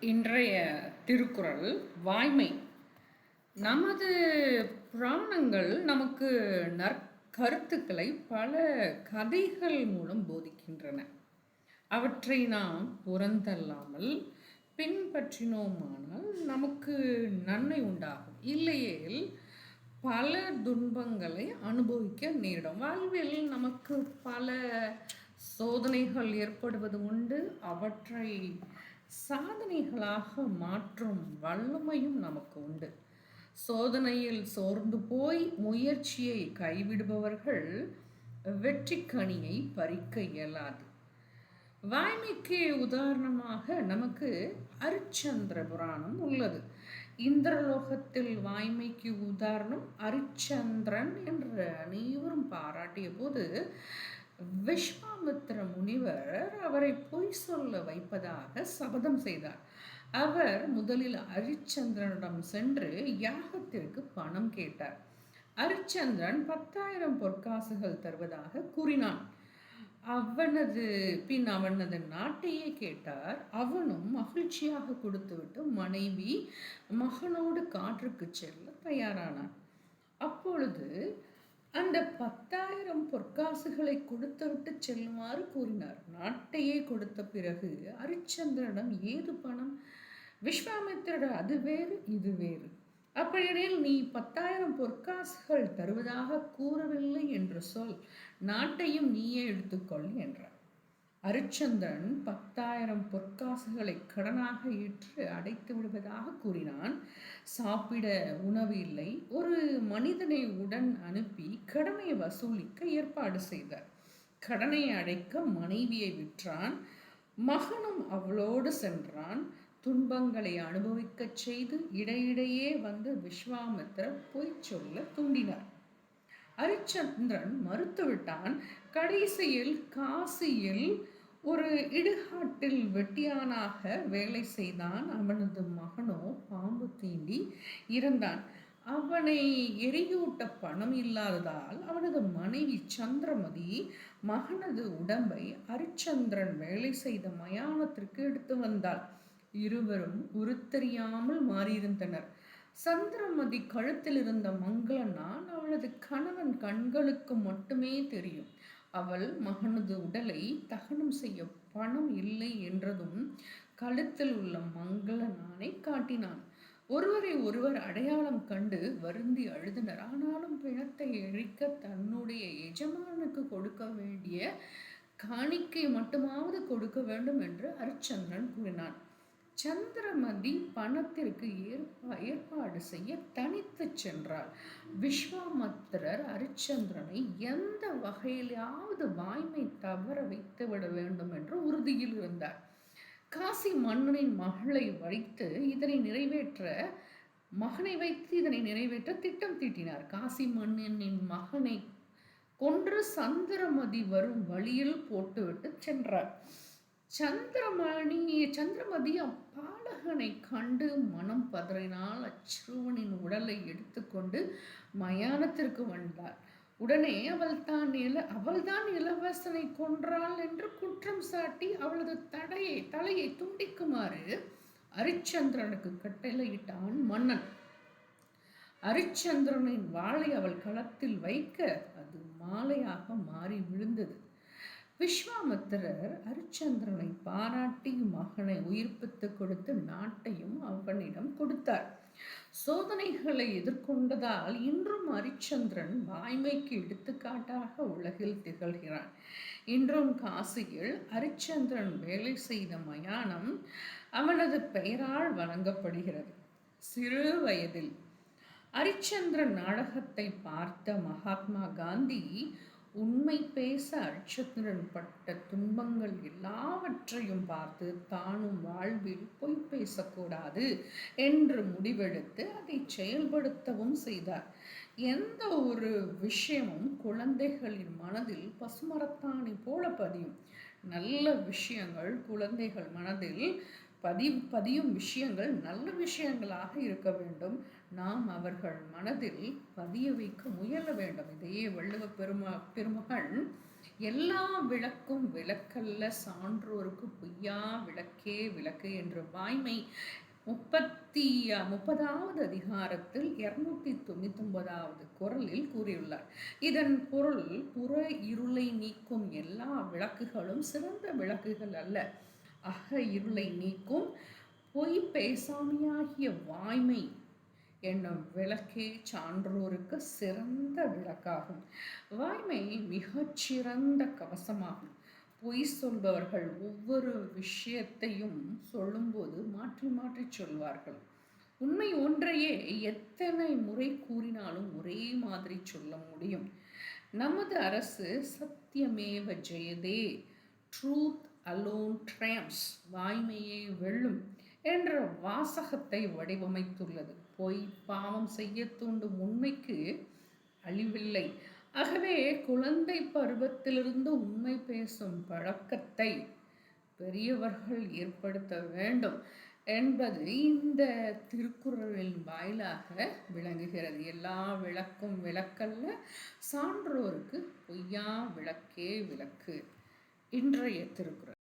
இன்றைய திருக்குறள் வாய்மை. நமது புராணங்கள் நமக்கு நற்கருத்துக்களை பல கதைகள் மூலம் போதிக்கின்றன. அவற்றை நாம் புறந்தல்லாமல் பின்பற்றினோமானால் நமக்கு நன்மை உண்டாகும். இல்லையேல் பல துன்பங்களை அனுபவிக்க நேரிடும். வாழ்வில் நமக்கு பல சோதனைகள் ஏற்படுவது உண்டு. அவற்றை சாதனைகளாக மாற்றும் வல்லமையும் நமக்கு உண்டு. சோதனையில் சோர்ந்து போய் முயற்சியை கைவிடுபவர்கள் வெற்றி கனியை பறிக்க இயலாது. வாய்மைக்கு உதாரணமாக நமக்கு அரிச்சந்திர புராணம் உள்ளது. இந்திரலோகத்தில் வாய்மைக்கு உதாரணம் அரிச்சந்திரன் என்று அனைவரும் பாராட்டிய போது விஸ்வாமித்ர முனிவர் அவரை பொய் சொல்ல வைப்பதாக சபதம் செய்தார். அவர் முதலில் அரிச்சந்திரனிடம் சென்று யாகத்திற்கு பணம் கேட்டார். அரிச்சந்திரன் பத்தாயிரம் பொற்காசுகள் தருவதாக கூறினான். அவனது பின் அவனது நாட்டையே கேட்டார். அவனும் மகிழ்ச்சியாக கொடுத்துவிட்டு மனைவி மகனோடு காற்றுக்கு செல்ல தயாரானான். அந்த பத்தாயிரம் பொற்காசுகளை கொடுத்துவிட்டு செல்லுமாறு கூறினார். நாட்டையே கொடுத்த பிறகு அரிச்சந்திரனிடம் ஏது பணம்? விஸ்வாமித்திரர் அது வேறு இது வேறு. அப்படியெனில் நீ பத்தாயிரம் பொற்காசுகள் தருவதாக கூறவில்லை என்று சொல். நாட்டையும் நீயே எடுத்துக்கொள் என்றார். அரிச்சந்திரன் பத்தாயிரம் பொற்காசுகளை கடனாக ஏற்று அடைத்து விடுவதாக கூறினான். சாப்பிட உணவு இல்லை. ஒரு மனிதனை உடன் அனுப்பி கடனை வசூலிக்க ஏற்பாடு செய்தார். கடனை அடைக்க மனைவியை விற்றான். மகனும் அவளோடு சென்றான். துன்பங்களை அனுபவிக்கச் செய்து இடையிடையே வந்து விஸ்வாமித்திரர் பொய் சொல்ல தூண்டினார். ஹரிச்சந்திரன் மறுத்துவிட்டான். கடைசியில் காசியில் ஒரு இடுகாட்டில் வெட்டியானாக வேலை செய்தான். அவனது மகனோ பாம்பு தீண்டி இறந்தான். அவனை எரியூட்ட பணம் இல்லாததால் அவனது மனைவி சந்திரமதி மகனது உடம்பை அரிச்சந்திரன் வேலை செய்த மயானத்திற்கு எடுத்து வந்தாள். இருவரும் உருத்தறியாமல் மாறியிருந்தனர். சந்திரமதி கழுத்தில் இருந்த மங்கள நான் அவளது கணவன் கண்களுக்கு மட்டுமே தெரியும். அவள் மகனது உடலை தகனம் செய்ய பணம் இல்லை என்றதும் கழுத்தில் உள்ள மங்கள நானை காட்டினான். ஒருவரை ஒருவர் அடையாளம் கண்டு வருந்தி அழுதனர். ஆனாலும் பிணத்தை எழிக்க தன்னுடைய எஜமானுக்கு கொடுக்க வேண்டிய காணிக்கை மட்டுமாவது கொடுக்க வேண்டும் என்று அரிச்சந்திரன் கூறினான். சந்திரமதி பணத்திற்கு ஏற்பா ஏற்பாடு செய்ய தனித்து சென்றார் விஸ்வாமத்திரர் அரிச்சந்திரனை எந்த வகையிலாவது வாய்மை தவற வைத்து விட வேண்டும் என்று உறுதியில் இருந்தார். காசி மன்னனின் மகளை வைத்து இதனை நிறைவேற்ற மகனை வைத்து இதனை நிறைவேற்ற திட்டம் தீட்டினார். காசி மன்னனின் மகனை கொன்று சந்திரமதி வரும் வழியில் போட்டுவிட்டு சென்றார். சந்திரமணி சந்திரமதி அப்பாலகனை கண்டு மனம் பதறினால் அச்சிறுவனின் உடலை எடுத்துக்கொண்டு மயானத்திற்கு வந்தார் உடனே அவள் தான் இல அவள்தான் இளவரசனை கொன்றாள் என்று குற்றம் சாட்டி அவளது தடையை தலையை துண்டிக்குமாறு அரிச்சந்திரனுக்கு கட்டளையிட்டான் மன்னன். அரிச்சந்திரனின் வாளை அவள் களத்தில் வைக்க அது மாலையாக மாறி விழுந்தது. விஸ்வாமித்திரர் அரிச்சந்திரனை பாராட்டி மகனை உயிர்ப்பித்து கொடுத்து நாட்டையும் அவனிடம் கொடுத்தார். சோதனைகளை எதிர்கொண்டதால் இன்றும் அரிச்சந்திரன் வாய்மைக்கு எடுத்துக்காட்டாக உலகில் திகழ்கிறான். இன்றும் காசியில் அரிச்சந்திரன் வேலை செய்த மயானம் அவனது பெயரால் வழங்கப்படுகிறது. சிறு வயதில் அரிச்சந்திரன் நாடகத்தை பார்த்த மகாத்மா காந்தி உண்மை பேச அரிச்சந்திரன் பட்ட துன்பங்கள் எல்லாவற்றையும் பார்த்து தானும் வாழ்வில் பொய் பேசக்கூடாது என்று முடிவெடுத்து அதை செயல்படுத்தவும் செய்தார். எந்த ஒரு விஷயமும் குழந்தைகளின் மனதில் பசுமரத்தாணி போல பதியும். நல்ல விஷயங்கள் குழந்தைகள் மனதில் பதி பதியும் விஷயங்கள் நல்ல விஷயங்களாக இருக்க வேண்டும். நாம் அவர்கள் மனதில் பதிய வைக்க முயல வேண்டும். இதையே வள்ளுவ பெரும பெருமகள் எல்லா விளக்கும் விளக்கல்ல சான்றோருக்கு பொய்யா விளக்கே விளக்கு என்ற வாய்மை முப்பத்தி முப்பதாவது அதிகாரத்தில் இருநூத்தி தொண்ணூத்தி ஒன்பதாவது குரலில் கூறியுள்ளார். இதன் பொருள் புற இருளை நீக்கும் எல்லா விளக்குகளும் சிறந்த விளக்குகள் அல்ல. அக இருளை நீக்கும் பொய் பேசாமையாகிய வாய்மை என்னும் விளக்கே சான்றோருக்கு சிறந்த விளக்காகும். வாய்மை மிகச்சிறந்த கவசமாகும். பொய் சொல்பவர்கள் ஒவ்வொரு விஷயத்தையும் சொல்லும்போது மாற்றி மாற்றி சொல்வார்கள். உண்மை ஒன்றையே எத்தனை முறை கூறினாலும் ஒரே மாதிரி சொல்ல முடியும். நமது அரசு Satyameva Jayate truth alone triumphs வாய்மையே வெல்லும் என்ற வாசகத்தை வடிவமைத்துள்ளது. பொய் பாவம் செய்ய தூண்டும் உண்மைக்கு அழிவில்லை. ஆகவே குழந்தை பருவத்திலிருந்து உண்மை பேசும் பழக்கத்தை பெரியவர்கள் ஏற்படுத்த வேண்டும் என்பது இந்த திருக்குறளின் வாயிலாக விளங்குகிறது. எல்லா விளக்கும் விளக்கல்ல சான்றோருக்கு பொய்யா விளக்கே விளக்கு. இன்றைய திருக்குறள்.